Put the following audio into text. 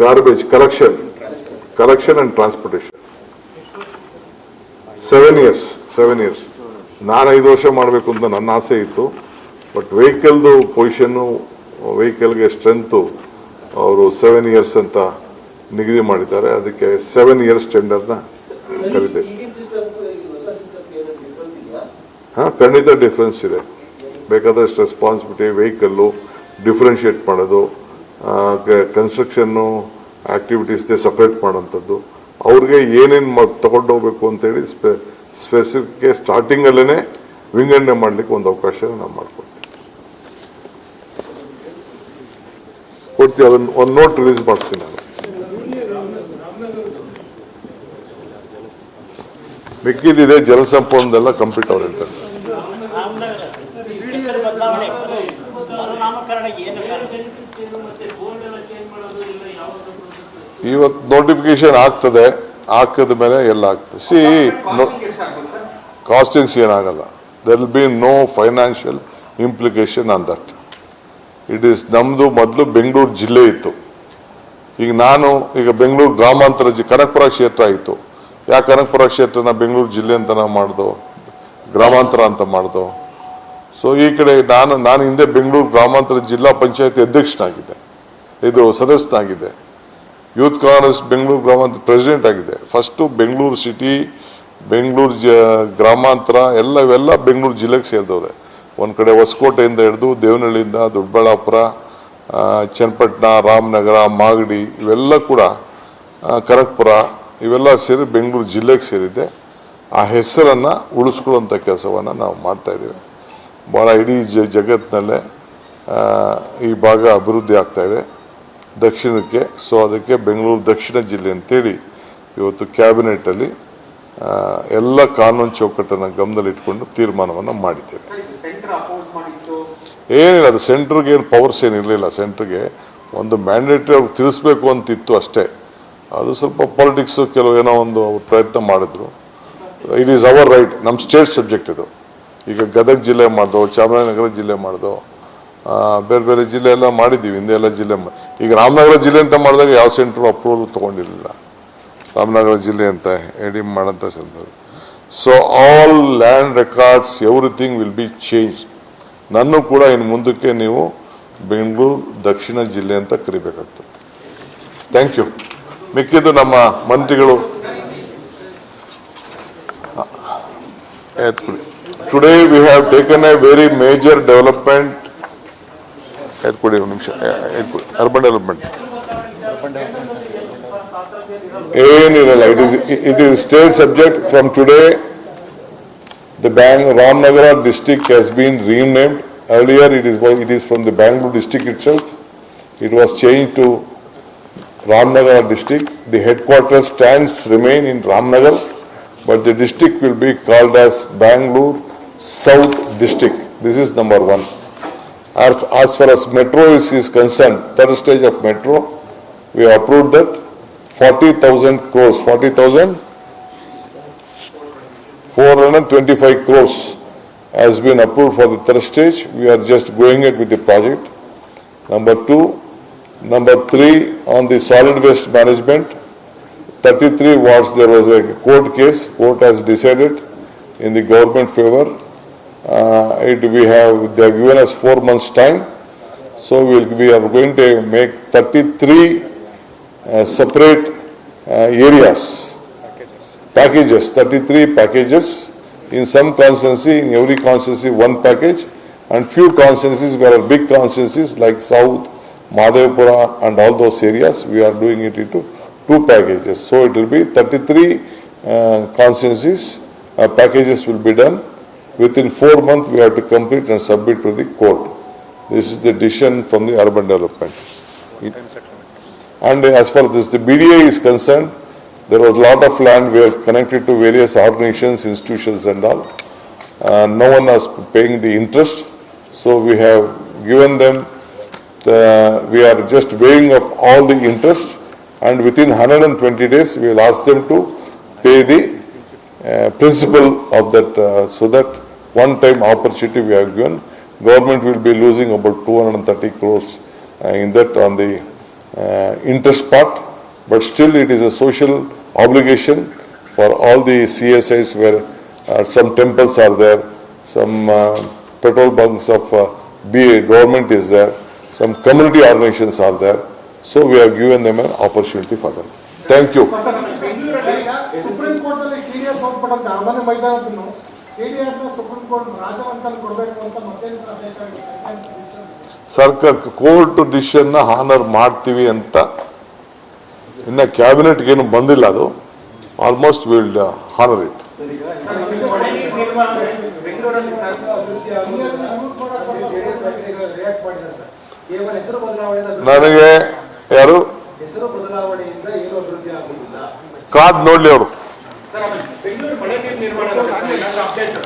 garbage collection, collection and transportation. Seven years seven years ನಾನು ಐದು ವರ್ಷ ಮಾಡಬೇಕು ಅಂತ ನನ್ನ ಆಸೆ ಇತ್ತು. ಬಟ್ ವೆಹಿಕಲ್ದು ಪೊಸಿಷನ್ನು ವೆಹಿಕಲ್ಗೆ ಸ್ಟ್ರೆಂತು ಅವರು ಸೆವೆನ್ ಇಯರ್ಸ್ ಅಂತ ನಿಗದಿ ಮಾಡಿದ್ದಾರೆ. ಅದಕ್ಕೆ ಸೆವೆನ್ ಇಯರ್ಸ್ ಟೆಂಡರ್ನ ಕರೀತೇವೆ ಹಾಂ ಖಂಡಿತ ಡಿಫ್ರೆನ್ಸ್ ಇದೆ. ಬೇಕಾದಷ್ಟು ರೆಸ್ಪಾನ್ಸಿಬಿಲಿಟಿ ವೆಹಿಕಲ್ಲು ಡಿಫ್ರೆನ್ಷಿಯೇಟ್ ಮಾಡೋದು. ಕನ್ಸ್ಟ್ರಕ್ಷನ್ನು ಆಕ್ಟಿವಿಟೀಸ್ಗೆ ಸಪ್ರೇಟ್ ಮಾಡೋಂಥದ್ದು ಅವ್ರಿಗೆ ಏನೇನು ತಗೊಂಡು ಹೋಗ್ಬೇಕು ಅಂತೇಳಿ ಸ್ಪೆ ಸ್ಪೆಸಿಫಿಕ್ ಸ್ಟಾರ್ಟಿಂಗಲ್ಲೇ ವಿಂಗಡಣೆ ಮಾಡಲಿಕ್ಕೆ ಒಂದು ಅವಕಾಶ ನಾವು ಮಾಡ್ಕೊಡ್ತೀವಿ. ಕೊಡ್ತೀವಿ ಅದನ್ನು ಒಂದು ನೋಟ್ ರಿಲೀಸ್ ಮಾಡಿಸ್ತೀನಿ ನಾನು. ಮಿಕ್ಕಿದಿದೆ ಜಲಸಂಪನ್ನೆಲ್ಲ ಕಂಪ್ಲೀಟ್ ಅವ್ರ ಹೇಳ್ತಾರೆ. ಇವತ್ತು ನೋಟಿಫಿಕೇಶನ್ ಆಗ್ತದೆ, ಹಾಕಿದ ಮೇಲೆ ಎಲ್ಲ ಆಗ್ತದೆ. ಸಿ ಕಾಸ್ಟಿಂಗ್ಸ್ ಏನಾಗಲ್ಲ there will be no financial implication on that it is ನಮ್ಮದು ಮೊದಲು ಬೆಂಗಳೂರು ಜಿಲ್ಲೆ ಇತ್ತು. ಈಗ ನಾನು, ಈಗ ಬೆಂಗಳೂರು ಗ್ರಾಮಾಂತರ ಜಿ ಕನಕಪುರ ಕ್ಷೇತ್ರ ಆಯಿತು. ಯಾಕೆ ಕನಕಪುರ ಕ್ಷೇತ್ರನ ಬೆಂಗಳೂರು ಜಿಲ್ಲೆ ಅಂತ ನಾವು ಮಾಡಿದೋ? ಗ್ರಾಮಾಂತರ ಅಂತ ಮಾಡ್ದೋ? ಸೊ ಈ ಕಡೆ ನಾನು ನಾನು ಹಿಂದೆ ಬೆಂಗಳೂರು ಗ್ರಾಮಾಂತರ ಜಿಲ್ಲಾ ಪಂಚಾಯತಿ ಅಧ್ಯಕ್ಷನಾಗಿದ್ದೆ. ಇದು ಸದಸ್ಯನಾಗಿದ್ದೆ. ಯೂತ್ ಕಾಂಗ್ರೆಸ್ ಬೆಂಗಳೂರು ಗ್ರಾಮಾಂತರ ಪ್ರೆಸಿಡೆಂಟ್ ಆಗಿದೆ ಫಸ್ಟು ಬೆಂಗಳೂರು ಸಿಟಿ ಬೆಂಗಳೂರು ಜ, ಗ್ರಾಮಾಂತರ ಎಲ್ಲ ಇವೆಲ್ಲ ಬೆಂಗಳೂರು ಜಿಲ್ಲೆಗೆ ಸೇರಿದವ್ರೆ. ಒಂದು ಕಡೆ ಹೊಸಕೋಟೆಯಿಂದ ಹಿಡಿದು ದೇವನಹಳ್ಳಿಯಿಂದ ದೊಡ್ಡಬಳ್ಳಾಪುರ ಚನ್ನಪಟ್ಟಣ, ರಾಮನಗರ, ಮಾಗಡಿ ಇವೆಲ್ಲ ಕೂಡ ಕರಕ್ಪುರ ಇವೆಲ್ಲ ಸೇರಿ ಬೆಂಗಳೂರು ಜಿಲ್ಲೆಗೆ ಸೇರಿದೆ. ಆ ಹೆಸರನ್ನು ಉಳಿಸ್ಕೊಳ್ಳುವಂಥ ಕೆಲಸವನ್ನು ನಾವು ಮಾಡ್ತಾ ಇದ್ದೀವಿ. ಭಾಳ ಇಡೀ ಜ ಜಗತ್ತಿನಲ್ಲೇ ಈ ಭಾಗ ಅಭಿವೃದ್ಧಿ ಆಗ್ತಾ ಇದೆ. ದಕ್ಷಿಣಕ್ಕೆ, ಸೊ ಅದಕ್ಕೆ ಬೆಂಗಳೂರು ದಕ್ಷಿಣ ಜಿಲ್ಲೆ ಅಂತೇಳಿ ಇವತ್ತು ಕ್ಯಾಬಿನೆಟಲ್ಲಿ ಎಲ್ಲ ಕಾನೂನು ಚೌಕಟ್ಟನ್ನು ಗಮನದಲ್ಲಿಟ್ಕೊಂಡು ತೀರ್ಮಾನವನ್ನು ಮಾಡಿದ್ದೇವೆ. ಏನಿಲ್ಲ, ಅದು ಸೆಂಟ್ರಿಗೆ ಏನು ಪವರ್ಸ್ ಏನಿರಲಿಲ್ಲ ಸೆಂಟ್ರಿಗೆ ಒಂದು ಮ್ಯಾಂಡೇಟರಿ ಅವ್ರಿಗೆ ತಿಳಿಸ್ಬೇಕು ಅಂತಿತ್ತು ಅಷ್ಟೇ. ಅದು ಸ್ವಲ್ಪ ಪಾಲಿಟಿಕ್ಸ್ ಕೆಲವು ಏನೋ ಒಂದು ಪ್ರಯತ್ನ ಮಾಡಿದ್ರು. ಇಟ್ ಈಸ್ ಅವರ್ ರೈಟ್ ನಮ್ಮ ಸ್ಟೇಟ್ ಸಬ್ಜೆಕ್ಟ್ ಇದು. ಈಗ ಗದಗ ಜಿಲ್ಲೆ ಮಾಡ್ದೋ, ಚಾಮರಾಜನಗರ ಜಿಲ್ಲೆ ಮಾಡ್ದೋ ಬೇರೆ ಬೇರೆ ಜಿಲ್ಲೆ ಎಲ್ಲ ಮಾಡಿದ್ದೀವಿ, ಹಿಂದೆ ಎಲ್ಲ ಜಿಲ್ಲೆ ಈಗ ರಾಮನಗರ ಜಿಲ್ಲೆ ಅಂತ ಮಾಡಿದಾಗ ಯಾವ ಸೆಂಟ್ರು ಅಪ್ರೂವಲ್ ತೊಗೊಂಡಿರಲಿಲ್ಲ. ರಾಮನಗರ ಜಿಲ್ಲೆ ಅಂತ ಹೇಳಿ ಮಾಡೋಂಥ ಸಂದರ್ಭ. So all land records everything will be change ನನ್ನ ಕೂಡ ಇನ್ನು ಮುಂದಕ್ಕೆ ನೀವು ಬೆಂಗಳೂರು ದಕ್ಷಿಣ ಜಿಲ್ಲೆ ಅಂತ ಕರಿಬೇಕಾಗ್ತದೆ. ಥ್ಯಾಂಕ್ ಯು ಮಿಕ್ಕಿದ್ದು ನಮ್ಮ ಮಂತ್ರಿಗಳು. Today Today we have taken a very major development, urban development. ANRL, it is, it is state subject. From today, the bank Ramnagara district has been renamed. Earlier it is, it is from the Bangalore district itself. It was changed to Ramnagar district. The headquarters stands remain in Ramnagar, but the district will be called as Bangalore South District. This is number one. As far as metro is, is concerned, third stage of metro, we approved that forty thousand crores, forty thousand 425 crores has been approved for the third stage. We are just going it with the project. Number two, number three, on the solid waste management, 33 wards, there was a court case, court has decided in the government favor. Uh, It, we have, they have given us four months' time. So we'll, we are going to make 33 uh, separate uh, areas packages, 33 packages. In some constituency, in every constituency, one package. And few constituencies, where are big constituencies like South, Madhavpura and all those areas, we are doing it into two packages. So it will be 33 uh, constituencies, uh, packages will be done. Within four months, we have to complete and submit to the court. This is the decision from the urban development. And as far as the BDA is concerned, there was a lot of land we have connected to various organizations, institutions and all. Uh, No one was paying the interest, so we have given them, the- we are just weighing up all the interest and within 120 days, we will ask them to pay the uh, principal of that, uh, so that one-time opportunity we have given. Government will be losing about 230 crores uh, in that on the uh, interest part, but still it is a social obligation for all the CSIs where uh, some temples are there, some uh, petrol bunks of uh, BA government is there, some community organizations are there. So we have given them an opportunity for them. Thank you. Court supreme ರಾಜವಂತಲ್ಲಿ ಕೊಡಬೇಕು ಅಂತ ಮತ್ತೆ ಆದೇಶ ಸರ್ಕಾರ court decision honour ಮಾಡ್ತೀವಿ ಅಂತ. ಇನ್ನ cabinet ಏನು ಬಂದಿಲ್ಲ ಅದು. ಆಲ್ಮೋಸ್ಟ್ ವಿಲ್ಡ್ ಹಾನರ್ ಇಟ್ ನನಗೆ ಯಾರು? ಕಾದ್ ನೋಡ್ಲಿ ಅವರು. నిర్మాణం అప్డేట్